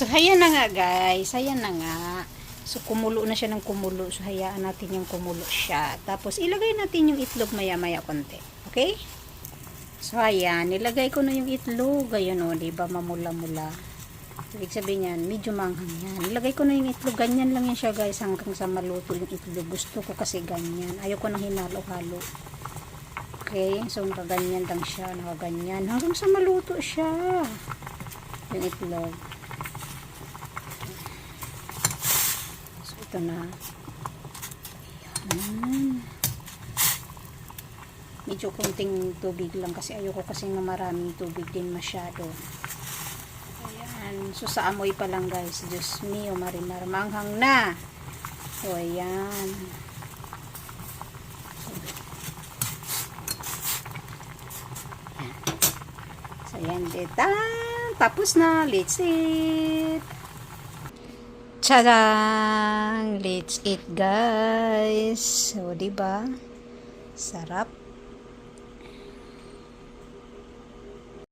So, hayan na nga guys. Hayan na nga. So, kumulo na siya ng kumulo. So, hayaan natin yung kumulo siya. Tapos, ilagay natin yung itlog maya-maya konti. Okay? So, ayan. Nilagay ko na yung itlog. Ayun o, diba? Mamula-mula. Ibig sabihin yan, medyo manghang yan. Nilagay ko na yung itlog. Ganyan lang yan siya guys. Hanggang sa maluto yung itlog. Gusto ko kasi ganyan. Ayoko nang hinalo-halo. Okay? So, nakaganyan lang siya. Nakaganyan. Hanggang sa maluto siya. Yung itlog. So, ito na. Ayan. Medyo konting tubig lang kasi ayoko kasi na maraming tubig din masyado. Ayan. So, sa amoy pa lang guys. Diyos mio, marimar. Manghang na. So, ayan. So, ayan. Dita. Tapos na. Let's eat. Tadang! Let's eat, guys. So, diba? Sarap.